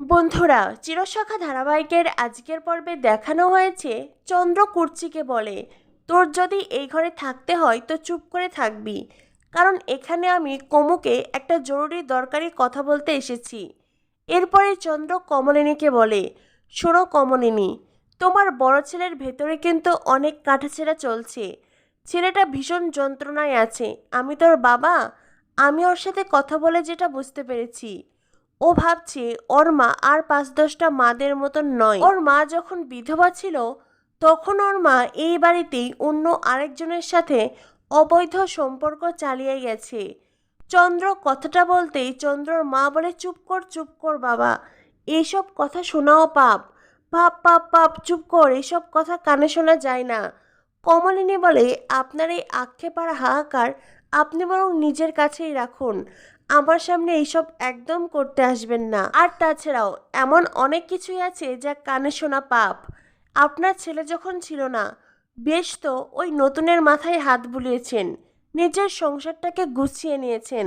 বন্ধুরা, চিরসখা ধারাবাহিকের আজকের পর্বে দেখানো হয়েছে চন্দ্র কুর্চিকে বলে। তোর যদি এই ঘরে থাকতে হয়, তো চুপ করে থাকবি। কারণ এখানে আমি কমুকে একটা জরুরি দরকারি কথা বলতে এসেছি। এরপরে চন্দ্র কমলিনীকে বলে, শোনো কমলিনী, তোমার বড় ছেলের ভেতরে কিন্তু অনেক কাটাছেড়া চলছে। ছেলেটা ভীষণ যন্ত্রণায় আছে। আমি তোর বাবা? আমি ওর সাথে কথা বলে যেটা বুঝতে পেরেছি। ও ভাবছে, ওর মা আর পাঁচ দশটা মাদের মতন নয়। ওর মা যখন বিধবা ছিল, তখন ওর মা এই বাড়িতেই অন্য আরেকজনের সাথে অবৈধ সম্পর্ক চালিয়ে গেছে। চন্দ্র কথাটা বলতেই চন্দ্রর মা বলে, চুপ কর চুপ কর বাবা এইসব কথা শোনাও পাপ। পাপ পাপ পাপ, চুপ কর, এসব কথা কানে শোনা যায় না। কমলিনী বলে, আপনার এই আক্ষেপ আর হাহাকার আপনি বরং নিজের কাছেই রাখুন। আমার সামনে এইসব একদম করতে আসবেন না। আর তাছাড়াও, এমন অনেক কিছুই আছে যা কানে শোনা পাপ। আপনার ছেলে যখন ছিল না, বেশ তো ওই নতুনের মাথায় হাত বুলিয়েছেন, নিজের সংসারটাকে গুছিয়ে নিয়েছেন।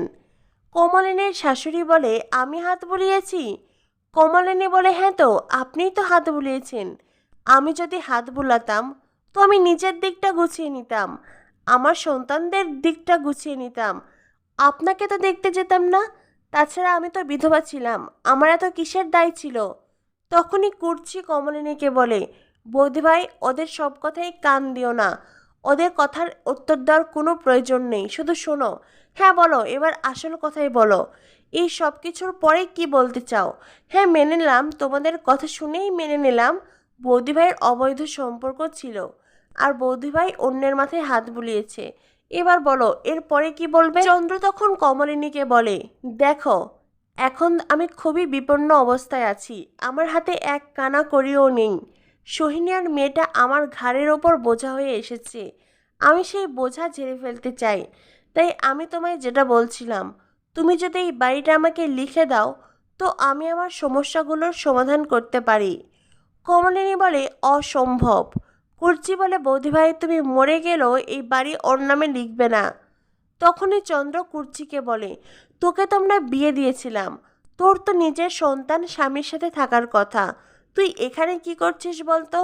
কমলিনীর শাশুড়ি বলে, আমি হাত বুলিয়েছি? কমলিনী বলে হ্যাঁ তো, আপনিই তো হাত বুলিয়েছেন। আমি যদি হাত বুলাতাম, তো আমি নিজের দিকটা গুছিয়ে নিতাম। আমার সন্তানদের দিকটা গুছিয়ে নিতাম। আপনাকে তো দেখতে যেতাম না। তাছাড়া আমি তো বিধবা ছিলাম। আমার এত কিসের দায় ছিল? তখনই কুর্চি কমলিনীকে বলে, বৌদি ভাই, ওদের সব কথাই কান দিও না। ওদের কথার উত্তর দেওয়ার কোনো প্রয়োজন নেই। শুধু শোনো। হ্যাঁ বলো, এবার আসল কথাই বলো। এই সব কিছুর পরে কি বলতে চাও? হ্যাঁ মেনে নিলাম। তোমাদের কথা শুনেই মেনে নিলাম। বৌদি ভাইয়ের অবৈধ সম্পর্ক ছিল। আর বৌদি ভাই অন্যের মাথায় হাত বুলিয়েছে। এবার বলো, এরপরে কি বলবে? চন্দ্র তখন কমলিনীকে বলে, দেখো, এখন আমি খুবই বিপন্ন অবস্থায় আছি। আমার হাতে এক কানা করিও নেই। সোহিনীয়ার মেয়েটা আমার ঘাড়ের ওপর বোঝা হয়ে এসেছে। আমি সেই বোঝা ঝেড়ে ফেলতে চাই। তাই আমি তোমায় যেটা বলছিলাম, তুমি যদি এই বাড়িটা আমাকে লিখে দাও, তো আমি আমার সমস্যাগুলোর সমাধান করতে পারি। কমলিনী বলে, অসম্ভব। কুর্চি বলে বৌদিভাই তুমি মরে গেলেও এই বাড়ি ওর নামে লিখবে না। তখনই চন্দ্র কুর্চিকে বলে, তোকে তো আমরা বিয়ে দিয়েছিলাম। তোর তো নিজের সন্তান স্বামীর সাথে থাকার কথা। তুই এখানে কি করছিস বলতো?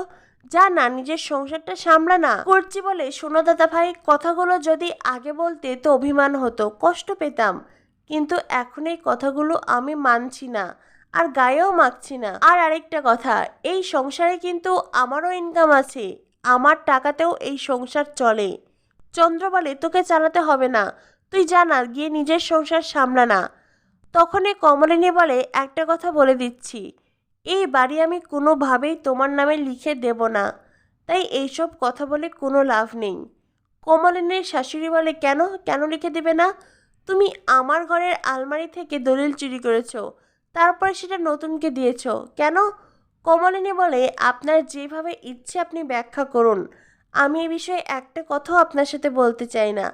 যা না, নিজের সংসারটা সামলা না। কুর্চি বলে, শোনো দাদা ভাই, কথাগুলো যদি আগে বলতে তো অভিমান হতো, কষ্ট পেতাম। কিন্তু এখন এই কথাগুলো আমি মানছি না, আর গায়েও মাখছি না। আর আরেকটা কথা, এই সংসারে কিন্তু আমারও ইনকাম আছে। আমার টাকাতেও এই সংসার চলে। চন্দ্র বলে, তোকে চালাতে হবে না। তুই জানা গিয়ে নিজের সংসার সামলা না। তখনই কমলিনী বলে, একটা কথা বলে দিচ্ছি। এই বাড়ি আমি কোনোভাবেই তোমার নামে লিখে দেব না। তাই এইসব কথা বলে কোনো লাভ নেই। কমলিনীর শাশুড়ি বলে, কেন? কেন লিখে দেবে না? তুমি আমার ঘরের আলমারি থেকে দলিল চুরি করেছ। তারপরে সেটা নতুনকে দিয়েছ। কেন? কমলিনী বলে, আপনার যেভাবে ইচ্ছে আপনি ব্যাখ্যা করুন। আমি এ বিষয়ে একটা কথাও আপনার সাথে বলতে চাই না।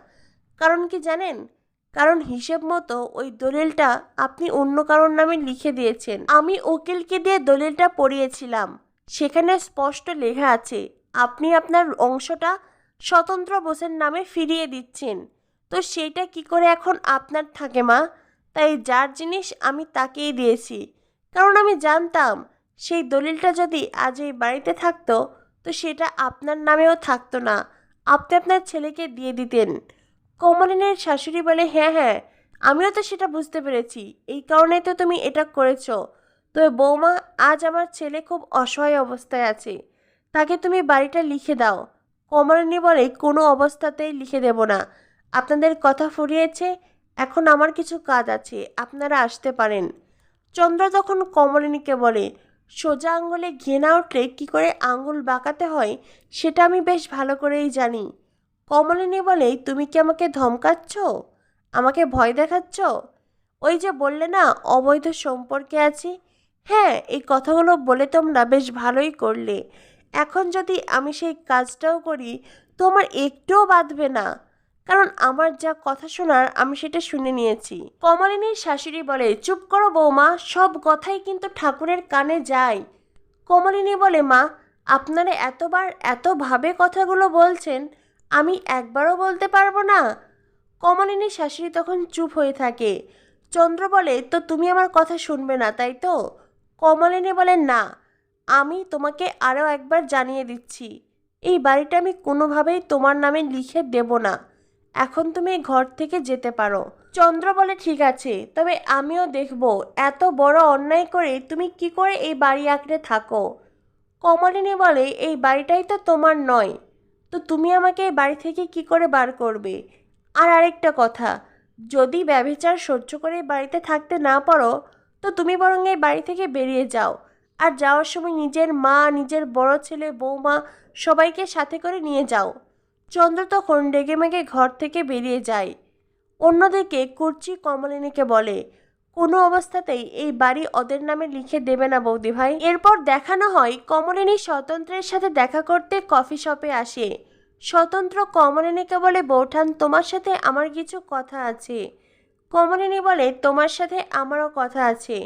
কারণ কি জানেন? কারণ হিসেব মতো ওই দলিলটা আপনি অন্য কারোর নামে লিখে দিয়েছেন। আমি উকিলকে দিয়ে দলিলটা পড়িয়েছিলাম। সেখানে স্পষ্ট লেখা আছে, আপনি আপনার অংশটা স্বতন্ত্র বোসের নামে ফিরিয়ে দিচ্ছেন। তো সেইটা কি করে এখন আপনার থাকে মা? তাই যার জিনিস আমি তাকেই দিয়েছি। কারণ আমি জানতাম সেই দলিলটা যদি আজ এই বাড়িতে থাকতো, তো সেটা আপনার নামেও থাকতো না। আপনি আপনার ছেলেকে দিয়ে দিতেন। কমলিনের শাশুড়ি বলে হ্যাঁ হ্যাঁ আমিও তো সেটা বুঝতে পেরেছি। এই কারণেই তো তুমি এটা করেছ। তবে বৌমা, আজ আমার ছেলে খুব অসহায় অবস্থায় আছে। তাকে তুমি বাড়িটা লিখে দাও। কমলিনী বলে, কোনো অবস্থাতেই লিখে দেব না। আপনাদের কথা ফুরিয়েছে, এখন আমার কিছু কাজ আছে, আপনারা আসতে পারেন। চন্দ্র তখন কমলিনীকে বলে সোজা আঙ্গুলে ঘেনা উঠলে কী করে আঙুল বাঁকাতে হয়, সেটা আমি বেশ ভালো করেই জানি। কমলিনী বলে, তুমি কি আমাকে ধমকাচ্ছ? আমাকে ভয় দেখাচ্ছ? ওই যে বললে না, অবৈধ সম্পর্কে আছি। হ্যাঁ এই কথাগুলো বলে তোমরা বেশ ভালোই করলে। এখন যদি আমি সেই কাজটাও করি, তোমার একটুও বাঁধবে না। কারণ আমার যা কথা শোনার আমি সেটা শুনে নিয়েছি। কমলিনীর শাশুড়ি বলে, চুপ করো বৌমা, সব কথাই কিন্তু ঠাকুরের কানে যায়। কমলিনী বলে, মা, আপনারা এতবার এতভাবে কথাগুলো বলছেন, আমি একবারও বলতে পারব না। কমলিনীর শাশুড়ি তখন চুপ হয়ে থাকে। চন্দ্র বলে, তো তুমি আমার কথা শুনবে না, তাই তো? কমলিনী বলে, না, আমি তোমাকে আরও একবার জানিয়ে দিচ্ছি। এই বাড়িটা আমি কোনোভাবেই তোমার নামে লিখে দেব না। এখন তুমি ঘর থেকে যেতে পারো। চন্দ্র বলে, ঠিক আছে, তবে আমিও দেখব। এত বড় অন্যায় করে তুমি কি করে এই বাড়ি আঁকড়ে থাকো? কমলিনী বলে, এই বাড়িটাই তো তোমার নয়। তো তুমি আমাকে এই বাড়ি থেকে কি করে বার করবে? আর আরেকটা কথা, যদি ব্যভিচার সহ্য করে বাড়িতে থাকতে না পারো, তো তুমি বরং এই বাড়ি থেকে বেরিয়ে যাও। আর যাওয়ার সময় নিজের মা, নিজের বড় ছেলে, বৌমা সবাইকে সাথে করে নিয়ে যাও। চন্দ্র তখন রেগেমেগে ঘর থেকে বেরিয়ে যায়। অন্যদিকে কুর্চি কমলিনীকে বলে, কোনো অবস্থাতেই এই বাড়ি ওদের নামে লিখে দেবে না বৌদি ভাই। এরপর দেখানো হয় কমলিনী স্বতন্ত্রের সাথে দেখা করতে কফি শপে আসে। স্বতন্ত্র কমলিনীকে বলে, বৌঠান, তোমার সাথে আমার কিছু কথা আছে। কমলিনী বলে, তোমার সাথে আমারও কথা আছে।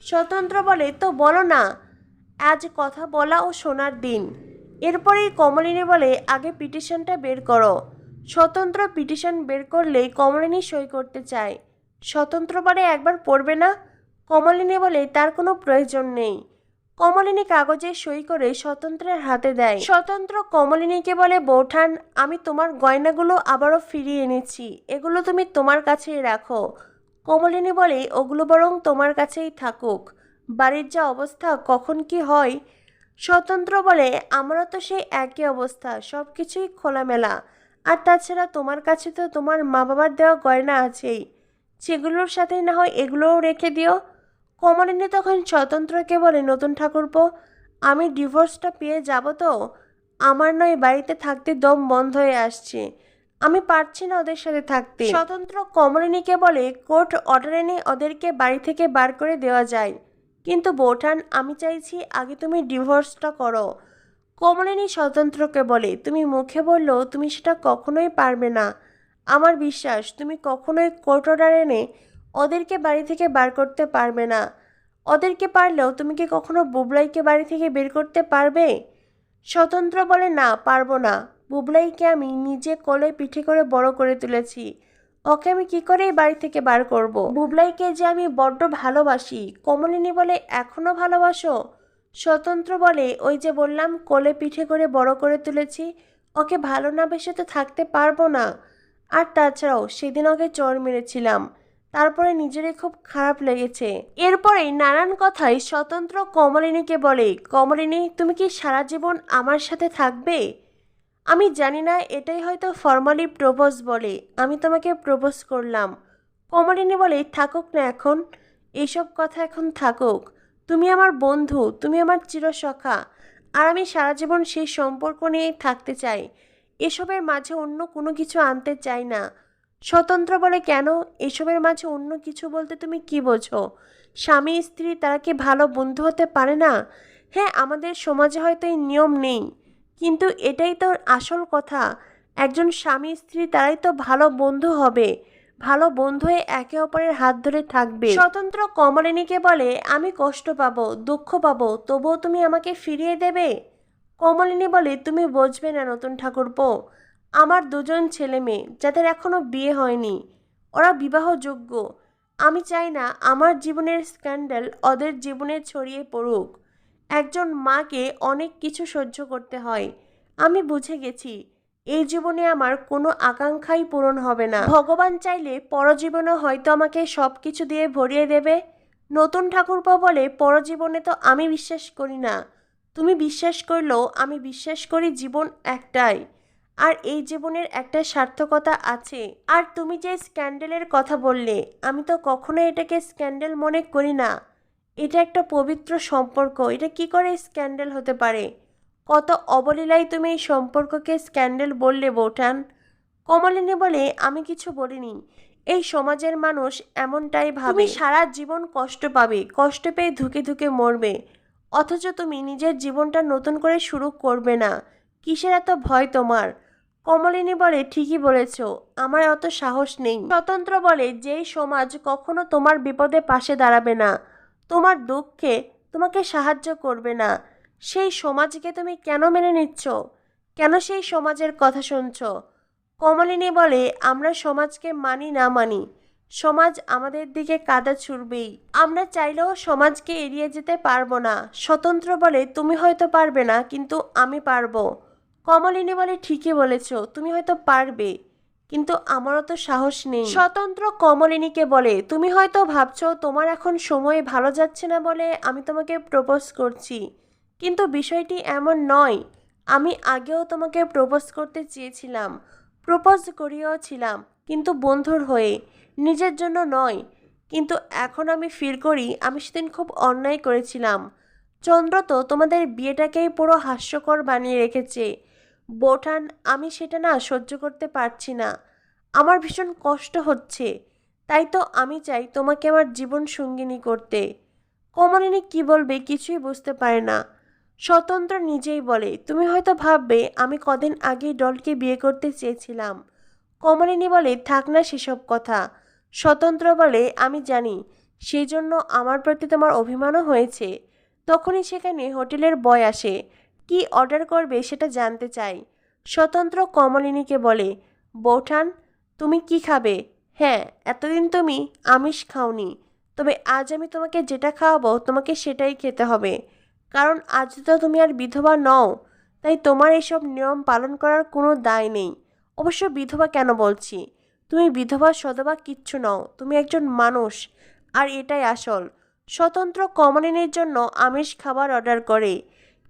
স্বতন্ত্র বলে, তো বলো না, আজ কথা বলা ও শোনার দিন। এরপরেই কমলিনী বলে, আগে পিটিশনটা বের করো। স্বতন্ত্র পিটিশন বের করলেই কমলিনী সই করতে চায়। স্বতন্ত্রবারে একবার পড়বে না? কমলিনী বলে, তার কোনো প্রয়োজন নেই। কমলিনী কাগজে সই করে স্বতন্ত্রের হাতে দেয়। স্বতন্ত্র কমলিনীকে বলে, বৌঠান, আমি তোমার গয়নাগুলো আবারও ফিরিয়ে এনেছি। এগুলো তুমি তোমার কাছেই রাখো। কমলিনী বলে, ওগুলো বরং তোমার কাছেই থাকুক। বাড়ির যা অবস্থা, কখন কি হয় স্বতন্ত্র বলে আমারও তো সেই একই অবস্থা সব কিছুই খোলামেলা। আর তাছাড়া তোমার কাছে তো তোমার মা বাবার দেওয়া গয়না আছেই। সেগুলোর সাথে না হয় এগুলোও রেখে দিও। কমলিনী তখন স্বতন্ত্রকে বলে, নতুন ঠাকুরপো, আমি ডিভোর্সটা পেয়ে যাব তো? আমার নয় বাড়িতে থাকতে দম বন্ধ হয়ে আসছে। আমি পারছি না ওদের সাথে থাকতে। স্বতন্ত্র কমলিনীকে বলে, কোর্ট অর্ডার এনে ওদেরকে বাড়ি থেকে বার করে দেওয়া যায়। কিন্তু বৌঠান, আমি চাইছি আগে তুমি ডিভোর্সটা করো। কমলিনী স্বতন্ত্রকে বলে, তুমি মুখে বললেও তুমি সেটা কখনোই পারবে না। আমার বিশ্বাস, তুমি কখনোই কোর্ট অর্ডার এনে ওদেরকে বাড়ি থেকে বার করতে পারবে না। ওদেরকে পারলেও তুমি কি কখনো বুবলাইকে বাড়ি থেকে বের করতে পারবে? স্বতন্ত্র বলে, না, পারব না। বুবলাইকে আমি নিজে কোলে পিঠে করে বড় করে তুলেছি। ওকে আমি কি করে এই বাড়ি থেকে বার করব। বুবলাইকে যে আমি বড্ড ভালোবাসি, কমলিনী বলে এখনও ভালোবাসো? স্বতন্ত্র বলে ওই যে বললাম, কোলে পিঠে করে বড় করে তুলেছি, ওকে ভালো না বেসে তো থাকতে পারব না। আর তাছাড়াও সেদিন ওকে চর মেরেছিলাম, তারপরে নিজেরই খুব খারাপ লেগেছে। এরপরেই নানান কথাই স্বতন্ত্র কমলিনীকে বলে, কমলিনী, তুমি কি সারা জীবন আমার সাথে থাকবে? আমি জানি না, এটাই হয়তো ফর্মালি প্রপোজ বলে। আমি তোমাকে প্রপোজ করলাম। কমলিনী বলে, থাকুক না এখন। এইসব কথা এখন থাকুক। তুমি আমার বন্ধু, তুমি আমার চিরসখা। আর আমি সারা জীবন সেই সম্পর্ক নিয়েই থাকতে চাই। এসবের মাঝে অন্য কোনো কিছু আনতে চাই না। স্বতন্ত্র বলে কেন? এসবের মাঝে অন্য কিছু বলতে তুমি কি বোঝো? স্বামী, স্ত্রী, তারা কি ভালো বন্ধু হতে পারে না? হ্যাঁ আমাদের সমাজে হয়তো এই নিয়ম নেই। কিন্তু এটাই তো আসল কথা। একজন স্বামী স্ত্রী তারাই তো ভালো বন্ধু হবে। ভালো বন্ধু হয়ে একে অপরের হাত ধরে থাকবে। স্বতন্ত্র কমলিনীকে বলে, আমি কষ্ট পাবো, দুঃখ পাবো, তবুও তুমি আমাকে ফিরিয়ে দেবে? কমলিনী বলে, তুমি বুঝবে না নতুন ঠাকুরপো। আমার দুজন ছেলে মেয়ে, যাদের এখনও বিয়ে হয়নি, ওরা বিবাহযোগ্য। আমি চাই না আমার জীবনের স্ক্যান্ডাল ওদের জীবনে ছড়িয়ে পড়ুক। একজন মাকে অনেক কিছু সহ্য করতে হয়। আমি বুঝে গেছি, এই জীবনে আমার কোনো আকাঙ্ক্ষাই পূরণ হবে না। ভগবান চাইলে পরজীবনে হয়তো আমাকে সব কিছু দিয়ে ভরিয়ে দেবে। নতুন ঠাকুরপো বলে পরজীবনে তো আমি বিশ্বাস করি না। তুমি বিশ্বাস করলেও আমি বিশ্বাস করি জীবন একটাই। আর এই জীবনের একটা সার্থকতা আছে। আর তুমি যে স্ক্যান্ডেলের কথা বললে, আমি তো কখনো এটাকে স্ক্যান্ডেল মনে করি না। এটা একটা পবিত্র সম্পর্ক। এটা কি করে স্ক্যান্ডেল হতে পারে? কত অবলীলায় তুমি এই সম্পর্ককে স্ক্যান্ডেল বললে বৌঠান? কমলিনী বলে আমি কিছু বলিনি। এই সমাজের মানুষ এমনটাই ভাবে। সারা জীবন কষ্ট পাবে। কষ্ট পেয়ে ধুকে ধুকে মরবে। অথচ তুমি নিজের জীবনটা নতুন করে শুরু করবে না। কিসের এত ভয় তোমার? কমলিনী বলে ঠিকই বলেছ। আমার অত সাহস নেই। স্বতন্ত্র বলে যেই সমাজ কখনো তোমার বিপদে পাশে দাঁড়াবে না। তোমার দুঃখে তোমাকে সাহায্য করবে না। সেই সমাজকে তুমি কেন মেনে নিচ্ছ? কেন সেই সমাজের কথা শুনছ? কমলিনী বলে, আমরা সমাজকে মানি না মানি। সমাজ আমাদের দিকে কাদা ছুড়বেই। আমরা চাইলেও সমাজকে এড়িয়ে যেতে পারব না। স্বতন্ত্র বলে, তুমি হয়তো পারবে না, কিন্তু আমি পারব। কমলিনী বলে, ঠিকই বলেছ, তুমি হয়তো পারবে। কিন্তু আমারও তো সাহস নেই। স্বতন্ত্র কমলিনীকে বলে, তুমি হয়তো ভাবছ তোমার এখন সময় ভালো যাচ্ছে না বলে আমি তোমাকে প্রপোজ করছি। কিন্তু বিষয়টি এমন নয়। আমি আগেও তোমাকে প্রপোজ করতে চেয়েছিলাম প্রপোজ করিয়েও ছিলাম, কিন্তু বন্ধুর হয়ে, নিজের জন্য নয়। কিন্তু এখন আমি ফিল করি, আমি সেদিন খুব অন্যায় করেছিলাম। চন্দ্র তো তোমাদের বিয়েটাকেই পুরো হাস্যকর বানিয়ে রেখেছে। বোঠান আমি সেটা না সহ্য করতে পারছি না। আমার ভীষণ কষ্ট হচ্ছে। তাই তো আমি চাই তোমাকে আমার জীবন সঙ্গিনী করতে। কমলিনী কি বলবে কিছুই বুঝতে পারে না। স্বতন্ত্র নিজেই বলে, তুমি হয়তো ভাববে আমি কদিন আগেই ডলকে বিয়ে করতে চেয়েছিলাম। কমলিনী বলে, থাক না সেসব কথা। স্বতন্ত্র বলে, আমি জানি সেই জন্য আমার প্রতি তোমার অভিমানও হয়েছে। তখনই সেখানে হোটেলের বয় আসে। কি অর্ডার করবে সেটা জানতে চাই। স্বতন্ত্র কমলিনীকে বলে, বৌঠান, তুমি কি খাবে? হ্যাঁ এতদিন তুমি আমিষ খাওনি, তবে আজ আমি তোমাকে যেটা খাওয়াবো তোমাকে সেটাই খেতে হবে। কারণ আজ তো তুমি আর বিধবা নও, তাই তোমার এসব নিয়ম পালন করার কোনো দায় নেই। অবশ্য বিধবা কেন বলছি? তুমি বিধবা সদবা কিচ্ছু নও, তুমি একজন মানুষ, আর এটাই আসল। স্বতন্ত্র কমলিনীর জন্য আমিষ খাবার অর্ডার করে।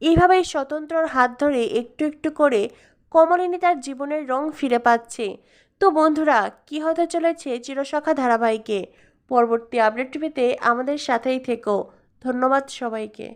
এইভাবেই স্বতন্ত্রর হাত ধরে একটু একটু করে কমলিনী তার জীবনের রং ফিরে পাচ্ছে। তো বন্ধুরা, কী হতে চলেছে চিরসখা ধারাবাহিকে? পরবর্তী আপডেট পেতে আমাদের সাথেই থেকো। ধন্যবাদ সবাইকে।